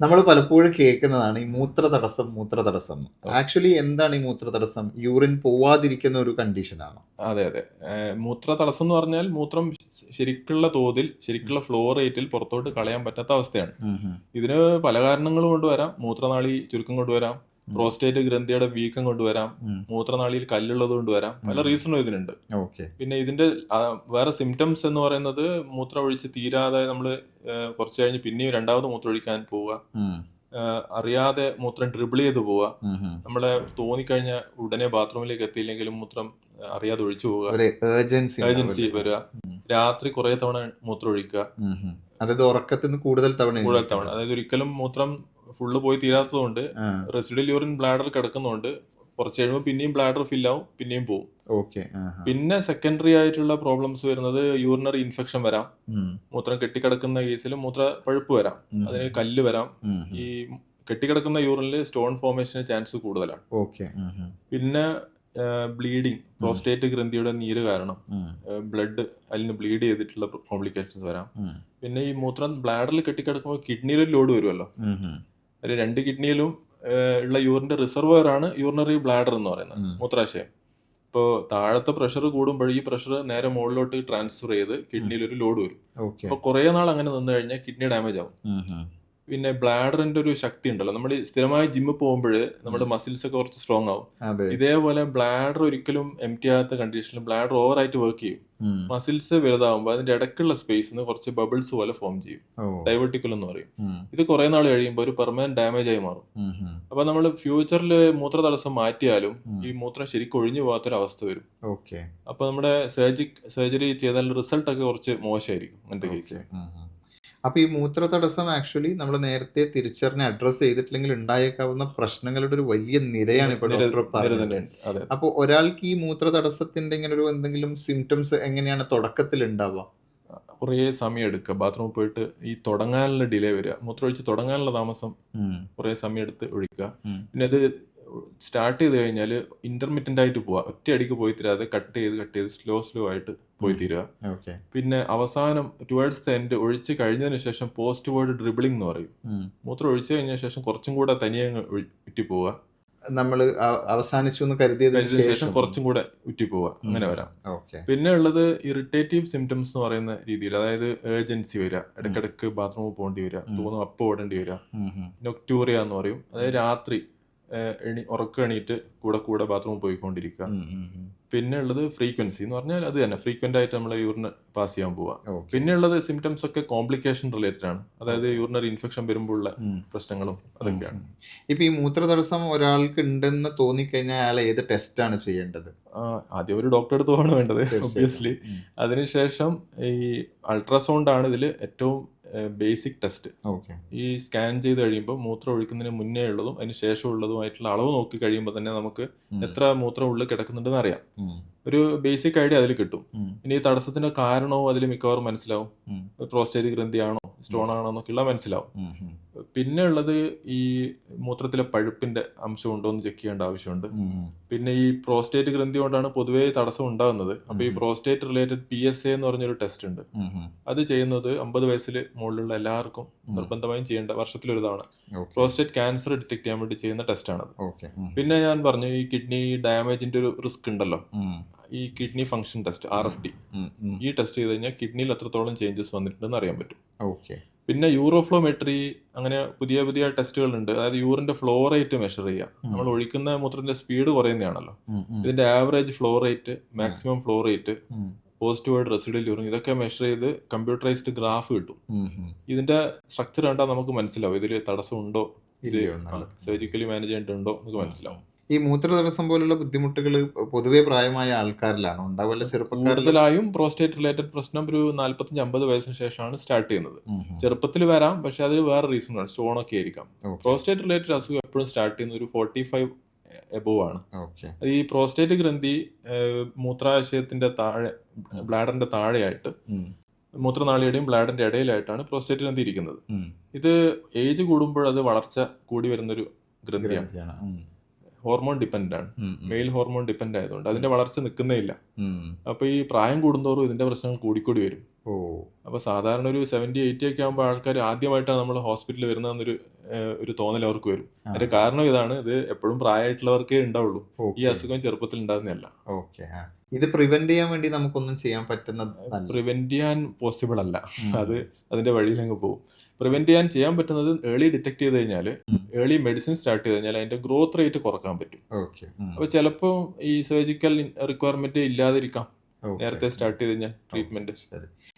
നമ്മൾ പലപ്പോഴും കേൾക്കുന്നതാണ് ഈ മൂത്ര തടസ്സം മൂത്ര തടസ്സം ആക്ച്വലി എന്താണ് ഈ മൂത്ര തടസ്സം യൂറിൻ പോവാതിരിക്കുന്ന ഒരു കണ്ടീഷനാണ് അതെ അതെ. മൂത്ര തടസ്സം എന്ന് പറഞ്ഞാൽ മൂത്രം ശരിക്കുള്ള തോതിൽ ശരിക്കുള്ള ഫ്ലോ റേറ്റിൽ പുറത്തോട്ട് കളയാൻ പറ്റാത്ത അവസ്ഥയാണ്. ഇതിന് പല കാരണങ്ങളും കൊണ്ടുവരാം. മൂത്രനാളി ചുരുക്കം കൊണ്ടുവരാം. പ്രോസ്റ്റേറ്റ് ഗ്രന്ഥിയുടെ വീക്കം കൊണ്ടുവരാം മൂത്രനാളിയിൽ കല്ലുള്ളത് കൊണ്ടുവരാം പല റീസണും ഇതിനുണ്ട്. പിന്നെ ഇതിന്റെ വേറെ സിംറ്റംസ് എന്ന് പറയുന്നത് മൂത്രം ഒഴിച്ച് തീരാതെ നമ്മൾ കുറച്ച് കഴിഞ്ഞ് പിന്നെയും രണ്ടാമത് മൂത്രം ഒഴിക്കാൻ പോവുക അറിയാതെ മൂത്രം ഡ്രിബിൾ ചെയ്ത് പോവുക. നമ്മളെ തോന്നിക്കഴിഞ്ഞ ഉടനെ ബാത്റൂമിലേക്ക് എത്തിയില്ലെങ്കിലും മൂത്രം അറിയാതെ ഒഴിച്ചു പോവുക. ഏജൻസി വരിക. രാത്രി കുറെ തവണ മൂത്രം ഒഴിക്കുക അതായത് ഉറക്കത്തിന് കൂടുതൽ തവണ കൂടുതൽ തവണ. അതായത് ഒരിക്കലും മൂത്രം ഫുള്ള് പോയി തീരാത്തതുകൊണ്ട് റെസിഡൽ യൂറിൻ ബ്ലാഡർ കിടക്കുന്നതുകൊണ്ട് കുറച്ച് കഴിയുമ്പോൾ പിന്നെയും ബ്ലാഡർ ഫിൽ ആവും പിന്നെയും പോവും. ഓക്കെ പിന്നെ സെക്കൻഡറി ആയിട്ടുള്ള പ്രോബ്ലംസ് വരുന്നത് യൂറിനറി ഇൻഫെക്ഷൻ വരാം. മൂത്രം കെട്ടിക്കിടക്കുന്ന കേസിൽ മൂത്ര പഴുപ്പ് വരാം. അതിന് കല്ല് വരാം. ഈ കെട്ടിക്കിടക്കുന്ന യൂറിനിൽ സ്റ്റോൺ ഫോർമേഷന് ചാൻസ് കൂടുതലാണ്. ഓക്കെ പിന്നെ ബ്ലീഡിങ് പ്രോസ്റ്റേറ്റ് ഗ്രന്ഥിയുടെ നീര് കാരണം. ബ്ലഡ് അതിൽ നിന്ന് ബ്ലീഡ് ചെയ്തിട്ടുള്ള കോംപ്ലിക്കേഷൻസ് വരാം. പിന്നെ ഈ മൂത്രം ബ്ലാഡറിൽ കെട്ടിക്കിടക്കുമ്പോൾ കിഡ്നിയിൽ ലോഡ് വരുമല്ലോ. ഒരു രണ്ട് കിഡ്നിയിലും ഉള്ള യൂറിന്റെ റിസർവർ ആണ് യൂറിനറി ബ്ലാഡർ എന്ന് പറയുന്നത് മൂത്രാശയം. ഇപ്പോൾ താഴത്തെ പ്രഷർ കൂടുമ്പോൾ ഈ പ്രഷർ നേരെ മുകളിലോട്ട് ട്രാൻസ്ഫർ ചെയ്ത് കിഡ്നിയിൽ ഒരു ലോഡ് വരും. അപ്പോൾ കുറേ നാൾ അങ്ങനെ നിന്ന് കഴിഞ്ഞാൽ കിഡ്നി ഡാമേജ് ആവും. പിന്നെ ബ്ലാഡറിന്റെ ഒരു ശക്തി ഉണ്ടല്ലോ. നമ്മൾ സ്ഥിരമായി ജിമ്മിൽ പോകുമ്പോൾ നമ്മുടെ മസിൽസ് ഒക്കെ കുറച്ച് സ്ട്രോങ് ആവും. ഇതേപോലെ ബ്ലാഡർ ഒരിക്കലും എം ടി ആകാത്ത കണ്ടീഷനിൽ ബ്ലാഡർ ഓവർ ആയിട്ട് വർക്ക് ചെയ്യും. മസിൽസ് വലുതാവുമ്പോൾ അതിന്റെ ഇടയ്ക്കുള്ള സ്പേസിൽ കുറച്ച് ബബിൾസ് പോലെ ഫോം ചെയ്യും. ഡൈവേർട്ടിക്കൽ എന്ന് പറയും. ഇത് കുറെ നാൾ കഴിയുമ്പോൾ ഒരു പെർമനന്റ് ഡാമേജ് ആയി മാറും. അപ്പൊ നമ്മൾ ഫ്യൂച്ചറിൽ മൂത്ര തടസ്സം മാറ്റിയാലും ഈ മൂത്രം ശരിക്കും ഒഴിഞ്ഞു പോകാത്തൊരു അവസ്ഥ വരും അപ്പൊ നമ്മുടെ സർജി സർജറി ചെയ്താൽ റിസൾട്ട് ഒക്കെ കുറച്ച് മോശമായിരിക്കും അങ്ങനത്തെ കേസിൽ ഉം. ഈ മൂത്ര തടസ്സം ആക്ച്വലി നമ്മൾ നേരത്തെ തിരിച്ചറിഞ്ഞ് അഡ്രസ്സ് ചെയ്തിട്ടില്ലെങ്കിൽ ഉണ്ടായേക്കാവുന്ന പ്രശ്നങ്ങളുടെ ഒരു വലിയ നിരയാണ് ഇപ്പോൾ ഡോക്ടർ പറഞ്ഞത്. അപ്പോൾ ഒരാൾക്ക് ഈ മൂത്ര തടസ്സത്തിന്റെ ഇങ്ങനെ ഒരു എന്തെങ്കിലും സിംറ്റംസ് എങ്ങനെയാണ് തുടക്കത്തിൽ ഉണ്ടാവുക? കുറേ സമയം എടുക്കുക. ബാത്റൂമിൽ പോയിട്ട് ഈ തുടങ്ങാനുള്ള ഡിലേ വരിക. മൂത്രം ഒഴിച്ച് തുടങ്ങാനുള്ള താമസം കുറേ സമയം എടുത്ത് ഒഴിക്കുക. പിന്നെ അത് സ്റ്റാർട്ട് ചെയ്ത് കഴിഞ്ഞാൽ ഇന്റർമീഡിയന്റ് ആയിട്ട് പോവാ. ഒറ്റയടിക്ക് പോയി തീരാതെ കട്ട് ചെയ്ത് കട്ട് ചെയ്ത് സ്ലോ സ്ലോ ആയിട്ട് പോയി തീരുക പിന്നെ അവസാനം ടുവേർഡ്സ് ദ എൻഡ് ഒഴിച്ച് കഴിഞ്ഞതിന് ശേഷം പോസ്റ്റ് വേർഡ് ഡ്രിബിളിംഗ് എന്ന് പറയും. മൂത്രം ഒഴിച്ചു കഴിഞ്ഞ ശേഷം കുറച്ചും കൂടെ തനിയെ ഉറ്റി പോവുക നമ്മൾ അവസാനിച്ചു എന്ന് കരുതിയതിന് ശേഷം കുറച്ചും കൂടെ ഉറ്റി പോവുക അങ്ങനെ വരാം. പിന്നെ ഉള്ളത് ഇറിറ്റേറ്റീവ് സിംറ്റംസ് എന്ന് പറയുന്ന രീതിയിൽ അതായത് ഏജൻസി വരിക ഇടക്കിടക്ക് ബാത്റൂമിൽ പോകേണ്ടി വരിക തോന്നും അപ്പ് ഓടേണ്ടി വരിക നൊക്ടൂറിയ എന്ന് പറയും. അതായത് രാത്രി എണി ഉറക്കം എണീറ്റ് കൂടെ കൂടെ ബാത്റൂമിൽ പോയിക്കൊണ്ടിരിക്കുക. പിന്നെ ഉള്ളത് ഫ്രീക്വൻസി എന്ന് പറഞ്ഞാൽ അത് തന്നെ. ഫ്രീക്വന്റ് ആയിട്ട് നമ്മൾ യൂറിന് പാസ് ചെയ്യാൻ പോവുക പിന്നെ ഉള്ളത് സിംറ്റംസ് ഒക്കെ കോംപ്ലിക്കേഷൻ റിലേറ്റഡ് ആണ്. അതായത് യൂറിനറി ഇൻഫെക്ഷൻ വരുമ്പോഴുള്ള പ്രശ്നങ്ങളും അതൊക്കെയാണ്. ഇപ്പൊ ഈ മൂത്ര തടസ്സം ഒരാൾക്ക് ഉണ്ടെന്ന് തോന്നിക്കഴിഞ്ഞാൽ അയാൾ ഏത് ടെസ്റ്റ് ആണ് ചെയ്യേണ്ടത്? ആദ്യം ഒരു ഡോക്ടറെ അടുത്ത് പോകണം വേണ്ടത് ഒബ്വിയസ്ലി അതിനുശേഷം ഈ അൾട്രാസൗണ്ട് ആണ് ഇതിൽ ഏറ്റവും ബേസിക് ടെസ്റ്റ് ഓക്കെ ഈ സ്കാൻ ചെയ്ത് കഴിയുമ്പോൾ മൂത്രം ഒഴിക്കുന്നതിന് മുന്നേ ഉള്ളതും അതിന് ശേഷം ഉള്ളതുമായിട്ടുള്ള അളവ് നോക്കി കഴിയുമ്പോൾ തന്നെ നമുക്ക് എത്ര മൂത്രം ഉള്ളിൽ കിടക്കുന്നുണ്ടെന്ന് അറിയാം. ഒരു ബേസിക് ഐഡിയ അതിൽ കിട്ടും. ഇനി ഈ തടസ്സത്തിന്റെ കാരണവും അതിൽ മിക്കവാറും മനസ്സിലാവും. പ്രോസ്റ്റേറ്റ് ഗ്രന്ഥിയാണോ സ്റ്റോൺ ആണോ എന്നൊക്കെയുള്ള മനസ്സിലാവും. പിന്നെ ഉള്ളത് ഈ മൂത്രത്തിലെ പഴുപ്പിന്റെ അംശം ഉണ്ടോ എന്ന് ചെക്ക് ചെയ്യേണ്ട ആവശ്യമുണ്ട്. പിന്നെ ഈ പ്രോസ്റ്റേറ്റ് ഗ്രന്ഥി കൊണ്ടാണ് പൊതുവേ തടസ്സം ഉണ്ടാകുന്നത്. അപ്പൊ ഈ prostate related P S A എന്ന് പറഞ്ഞൊരു ടെസ്റ്റ് ഉണ്ട്. അത് ചെയ്യുന്നത് അമ്പത് വയസ്സിൽ മുകളിലുള്ള എല്ലാവർക്കും നിർബന്ധമായും ചെയ്യേണ്ട വർഷത്തിലൊരു തവണ പ്രോസ്റ്റേറ്റ് ക്യാൻസർ ഡിറ്റക്ട് ചെയ്യാൻ വേണ്ടി ചെയ്യുന്ന ടെസ്റ്റ് ആണ് പിന്നെ ഞാൻ പറഞ്ഞു ഈ കിഡ്നി ഡാമേജിന്റെ ഒരു റിസ്ക് ഉണ്ടല്ലോ. ഈ kidney function test R F D ഈ ടെസ്റ്റ് ചെയ്ത് കഴിഞ്ഞാൽ കിഡ്നിയിൽ എത്രത്തോളം ചേഞ്ചസ് വന്നിട്ടുണ്ടെന്ന് അറിയാൻ പറ്റും. ഓക്കെ. പിന്നെ യൂറോഫ്ലോമെട്രി അങ്ങനെ പുതിയ പുതിയ ടെസ്റ്റുകൾ ഉണ്ട് അതായത് യൂറിന്റെ ഫ്ലോ റേറ്റ് മെഷർ ചെയ്യുക. നമ്മൾ ഒഴിക്കുന്ന മൂത്രത്തിന്റെ സ്പീഡ് കുറയുന്നതാണല്ലോ. ഇതിന്റെ average flow rate maximum flow rate post void residual urine ഇതൊക്കെ മെഷർ ചെയ്ത് കമ്പ്യൂട്ടറൈസ്ഡ് ഗ്രാഫ് കിട്ടും. ഇതിന്റെ സ്ട്രക്ചർ കണ്ടാൽ നമുക്ക് മനസ്സിലാവും. ഇതിൽ തടസ്സം ഉണ്ടോ ഇത് സർജിക്കലി മാനേജ് ചെയ്യേണ്ടതുണ്ടോ നമുക്ക് മനസ്സിലാവും. ഈ മൂത്ര തടസ്സം പോലുള്ള ബുദ്ധിമുട്ടുകൾ പൊതുവെ പ്രായമായ ആൾക്കാരിലാണ്. ഉണ്ടാവില്ല ചെറുപ്പക്കാരിലായും പ്രോസ്റ്റേറ്റ് റിലേറ്റഡ് പ്രശ്നം ഒരു നാല്പത്തഞ്ച് അമ്പത് വയസ്സിന് ശേഷമാണ് സ്റ്റാർട്ട് ചെയ്യുന്നത്. ചെറുപ്പത്തിൽ വരാം പക്ഷെ അതിൽ വേറെ റീസൺ ആണ്. സ്റ്റോൺ ഒക്കെ ആയിരിക്കാം. പ്രോസ്റ്റേറ്റ് റിലേറ്റഡ് അസുഖം എപ്പോഴും സ്റ്റാർട്ട് ചെയ്യുന്ന ഒരു ഫോർട്ടി ഫൈവ് എബോവ് ആണ് ഈ പ്രോസ്റ്റേറ്റ് ഗ്രന്ഥി മൂത്രാശയത്തിന്റെ താഴെ ബ്ലാഡറിന്റെ താഴെയായിട്ട് മൂത്രനാളിയുടെയും ബ്ലാഡിന്റെ ഇടയിലായിട്ടാണ് പ്രോസ്റ്റേറ്റ് ഗ്രന്ഥി ഇരിക്കുന്നത്. ഇത് ഏജ് കൂടുമ്പോൾ അത് വളർച്ച കൂടി വരുന്നൊരു ഗ്രന്ഥിയാണ്. ഹോർമോൺ ഡിപ്പെൻഡ് ആണ്. മെയിൽ ഹോർമോൺ ഡിപ്പെൻഡ് ആയതുകൊണ്ട് അതിന്റെ വളർച്ച നിൽക്കുന്നേ ഇല്ല. അപ്പൊ ഈ പ്രായം കൂടുന്തോറും ഇതിന്റെ പ്രശ്നങ്ങൾ കൂടിക്കൂടി വരും. ഓ. അപ്പോൾ സാധാരണ ഒരു സെവന്റി എയ്റ്റി ഒക്കെ ആകുമ്പോൾ ആൾക്കാർ ആദ്യമായിട്ടാണ് നമ്മൾ ഹോസ്പിറ്റലിൽ വരുന്നതെന്നൊരു ഒരു തോന്നൽ അവർക്ക് വരും. അതിന്റെ കാരണം ഇതാണ്. ഇത് എപ്പോഴും പ്രായമായിട്ടുള്ളവർക്കേ ഉണ്ടാവുള്ളൂ. ഈ അസുഖം ചെറുപ്പത്തിൽ ഉണ്ടാകുന്നതല്ല ഓക്കെ ഇത് പ്രിവെന്റ് ചെയ്യാൻ വേണ്ടി നമുക്കൊന്നും ചെയ്യാൻ പറ്റുന്ന പ്രിവെന്റ് ചെയ്യാൻ പോസിബിൾ അല്ല. അത് അതിന്റെ വഴിയിൽ അങ്ങ് പോകും. പ്രിവെന്റ് ചെയ്യാൻ ചെയ്യാൻ പറ്റുന്നത് ഏർലി ഡിറ്റക്ട് ചെയ്ത് കഴിഞ്ഞാൽ. ഏർലി മെഡിസിൻ സ്റ്റാർട്ട് ചെയ്ത് കഴിഞ്ഞാൽ അതിന്റെ ഗ്രോത്ത് റേറ്റ് കുറയ്ക്കാൻ പറ്റും. അപ്പോൾ ചിലപ്പോൾ ഈ സർജിക്കൽ റിക്വയർമെന്റ് ഇല്ലാതിരിക്കാം. നേരത്തെ സ്റ്റാർട്ട് ചെയ്ത് കഴിഞ്ഞാൽ ട്രീറ്റ്മെന്റ്